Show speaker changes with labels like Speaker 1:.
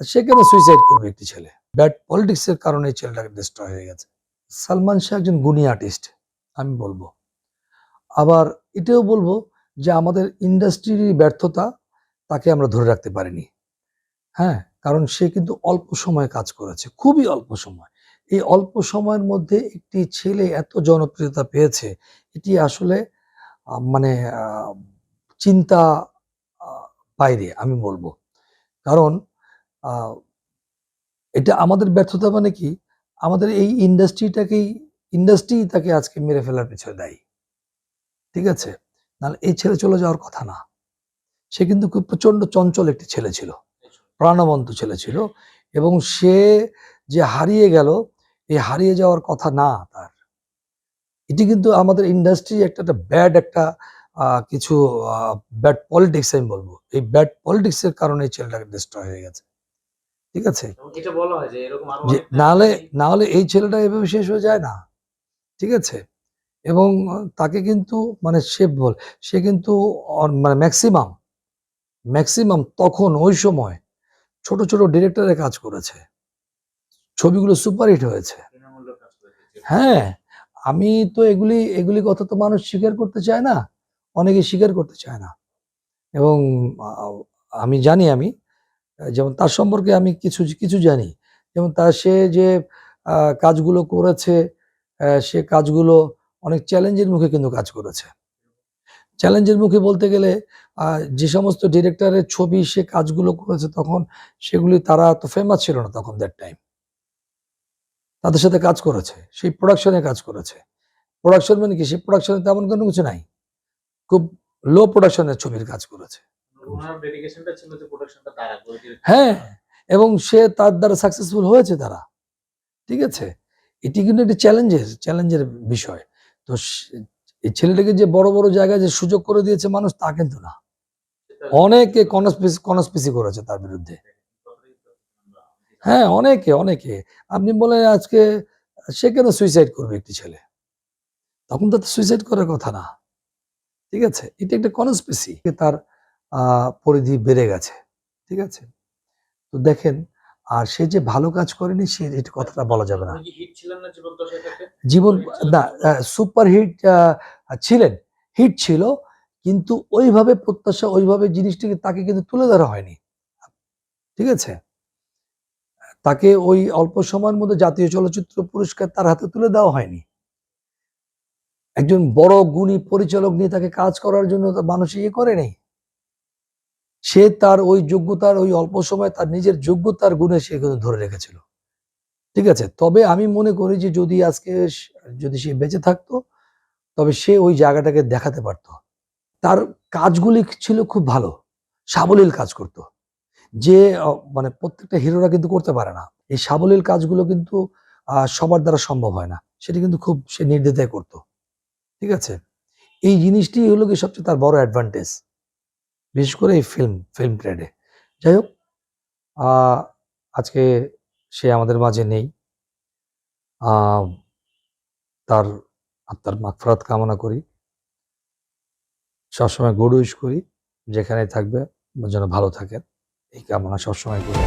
Speaker 1: সে কেন সুইসাইড করবে একটি ছেলে? ব্যাড পলিটিক্স এর কারণে ছেলেটাকে ডিস্ট্রয় হয়ে গেছে। সালমান শাহ একজন গুণী আর্টিস্ট আমি বলব। আবার এটাও বলব যে আমাদের ইন্ডাস্ট্রির ব্যর্থতা তাকে আমরা ধরে রাখতে পারিনি। হ্যাঁ কারণ সে কিন্তু অল্প সময় কাজ করেছে, খুবই অল্প সময়। এই অল্প সময়ের মধ্যে একটি ছেলে এত জনপ্রিয়তা পেয়েছে, এটি আসলে মানে চিন্তা বাইরে, আমি বলব। কারণ এটা আমাদের ব্যর্থতা মানে কি? আমাদের এই ইন্ডাস্ট্রিটাকেই, ইন্ডাস্ট্রি তাকে আজকে মেরে ফেলার পেছনে দায়ী। ঠিক আছে? নাহলে এই ছেলে চলে যাওয়ার কথা না। সে কিন্তু খুব প্রচণ্ড চঞ্চল একটি ছেলে ছিল। প্রাণবন্ত ছেলে ছিল। এবং সে যে হারিয়ে গেল এই হারিয়ে যাওয়ার কথা না তার। এটি কিন্তু আমাদের ইন্ডাস্ট্রি একটা একটা ব্যাড একটা কিছু ব্যাড পলিটিক্স আমি বলব। এই ব্যাড পলিটিক্স এর কারণে এই ছেলেটাকে ডিস্ট্রয় হয়ে গেছে। ঠিক আছে? নাহলে না হলে এই ছেলেটা এভাবে শেষ হয়ে যায় না। ঠিক আছে? এবং তাকে কিন্তু মানে সে বল সে কিন্তু মানে ম্যাক্সিমাম ম্যাক্সিমাম তখন ওই সময় ছোট ছোট ডিরেক্টরে কাজ করেছে। ছবিগুলো সুপারহিট হয়েছে। হ্যাঁ আমি তো এগুলি এগুলি কথা তো মানুষ স্বীকার করতে চায় না অনেকে স্বীকার করতে চায় না। এবং আমি জানি আমি যেমন তার সম্পর্কে আমি কিছু কিছু জানি। যেমন তার সে যে কাজগুলো করেছে সে কাজগুলো অনেক চ্যালেঞ্জের মুখে কিন্তু কাজ করেছে। চ্যালেঞ্জের মুখে বলতে গেলে যে সমস্ত ডিরেক্টরের ছবি সে কাজগুলো করেছে তখন সেগুলি তারা তো ফেমাস ছিল না তখন দ্যাট টাইম তাদের সাথে কাজ করেছে, সেই প্রোডাকশনে কাজ করেছে। প্রোডাকশন মানে কি? সেই প্রোডাকশনে তেমন কোনো কিছু নাই। খুব লো প্রোডাকশনের ছবির কাজ করেছে। হ্যাঁ এবং সে তার দ্বারা সাকসেসফুল হয়েছে তারা। ঠিক আছে? এটি কিন্তু একটি চ্যালেঞ্জের চ্যালেঞ্জের বিষয়। তো এই ছেলেটাকে যে বড় বড় জায়গায় যে সুযোগ করে দিয়েছে মানুষ, তা কিন্তু না। অনেকে কনস্পিসি কনস্পিসি করেছে তার বিরুদ্ধে। হ্যাঁ অনেকে অনেকে। আপনি বলেন আজকে সে কেন সুইসাইড করবে একটি ছেলে? তখন তো সুইসাইড করার কথা না। ঠিক আছে? এটা একটা কনস্পেসি তার পরিধি বেড়ে গেছে ঠিক আছে? তো দেখেন আর সে যে ভালো কাজ করেনি সে এটা কথাটা বলা যাবে না।
Speaker 2: জীবন
Speaker 1: না সুপার হিট ছিলেন হিট ছিল কিন্তু ওইভাবে প্রত্যাশা ওইভাবে জিনিসটাকে তাকে কিন্তু তুলে ধরা হয়নি? ঠিক আছে? তাকে ওই অল্প সময়ের মধ্যে জাতীয় চলচ্চিত্র পুরস্কার তার হাতে তুলে দেওয়া হয়নি। একজন বড় গুণী পরিচালক নিয়ে তাকে কাজ করার জন্য তো মানুষ ইয়ে করে নেই। সে তার ওই যোগ্যতার ওই অল্প সময় তার নিজের যোগ্যতার গুণে সে কিন্তু ধরে রেখেছিল। ঠিক আছে? তবে আমি মনে করি যে যদি আজকে যদি সে বেঁচে থাকতো, তবে সে ওই জায়গাটাকে দেখাতে পারত। তার কাজগুলি ছিল খুব ভালো, সাবলীল কাজ করত। যে মানে প্রত্যেকটা হিরোরা কিন্তু করতে পারে না। এই সাবলীল কাজগুলো কিন্তু সবার দ্বারা সম্ভব হয় না। সেটি কিন্তু খুব সে নির্দ্বিধায় করত। ঠিক আছে? এই জিনিসটি হলো কি সবচেয়ে তার বড় অ্যাডভান্টেজ বিশেষ করে এই ফিল্ম ফিল্ম ট্রেডে যাই হোক আজকে সে আমাদের মাঝে নেই। তার আত্মার মাগফরাত কামনা করি। সবসময় গুড উইশ করি যেখানে থাকবে, যেন ভালো থাকেন। এই কামনা সবসময় করি।